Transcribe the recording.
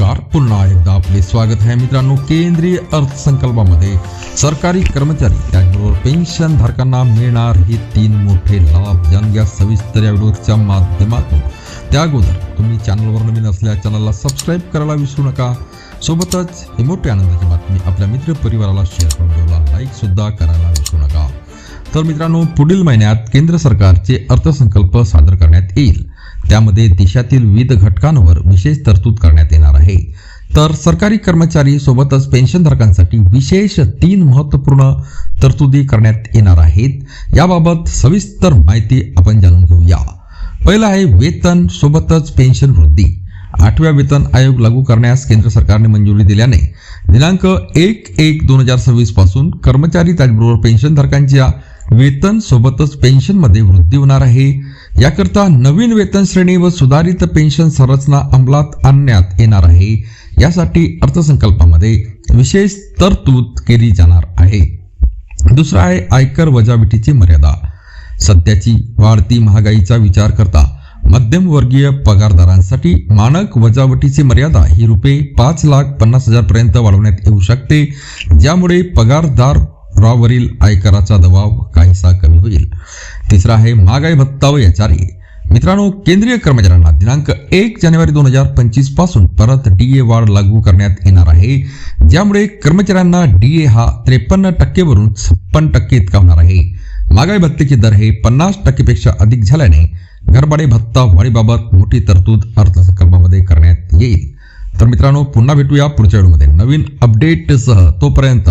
नमस्कार. पुन्हा एकदा आपले स्वागत आहे मित्रांनो केंद्रीय अर्थसंकल्पामध्ये. सरकारी कर्मचारी त्याचबरोबर पेन्शन धारकांना मिळणार हे तीन मोठे लाभ. जाणूया सविस्तर या व्हिडिओच्या माध्यमातून. त्या अगोदर तुम्ही चॅनलवर नवीन असल्या चॅनलला सबस्क्राईब करायला विसरू नका. सोबतच ही मोठी आनंदाची बातमी आपल्या मित्र परिवाराला शेअर करून ठेवला. लाईक सुद्धा करायला विसरू नका. तर मित्रांनो पुढील महिन्यात केंद्र सरकारचे अर्थसंकल्प सादर करण्यात येईल. त्यामध्ये देशातील विविध घटकांवर विशेष तरतूद करण्यात येणार आहे. तर सरकारी कर्मचारी सोबतच पेन्शनधारकांसाठी विशेष तीन महत्त्वपूर्ण तरतुदी करण्यात येणार आहेत. याबाबत सविस्तर माहिती आपण जाणून घेऊया. पहिलं आहे वेतन सोबतच पेन्शन वृद्धी. आठव्या वेतन आयोग लागू करण्यास केंद्र सरकारने मंजुरी दिल्याने दिनांक एक एक दोन हजार सव्वीसपासून कर्मचारी त्याचबरोबर पेन्शनधारकांच्या वेतन सोबतच पेन्शनमध्ये वृद्धी होणार आहे. याकरता नवीन वेतन श्रेणी व सुधारित पेन्शन संरचना अंमलात आणण्यात येणार आहे. यासाठी अर्थसंकल्पामध्ये विशेष तरतूद केली जाणार आहे. दुसरा आहे आयकर वजावटीची मर्यादा. सध्याची वाढती महागाईचा विचार करता मध्यमवर्गीय पगारदारांसाठी मानक वजावटीची मर्यादा ही रुपये पाच लाख पन्नास हजारपर्यंत वाढवण्यात येऊ शकते. ज्यामुळे पगारदारावरील आयकराचा दबाव काहीसा कमी होईल. तिसरा आहे महागाई भत्ता व याचारी. मित्रांनो केंद्रीय कर्मचाऱ्यांना दिनांक एक जानेवारी दोन हजार पंचवीसपासून परत डीए वाढ लागू करण्यात येणार आहे. ज्यामुळे कर्मचाऱ्यांना डीए हा त्रेपन्न टक्केवरून छप्पन टक्के इतका होणार आहे. महागाई भत्तेचे दर हे पन्नास टक्केपेक्षा अधिक झाल्याने घरभाडे भत्ता वाढीबाबत मोठी तरतूद अर्थसंकल्पामध्ये करण्यात येईल. तर मित्रांनो पुन्हा भेटूया पुढच्या व्हिडिओमध्ये. नवीन अपडेटसह तोपर्यंत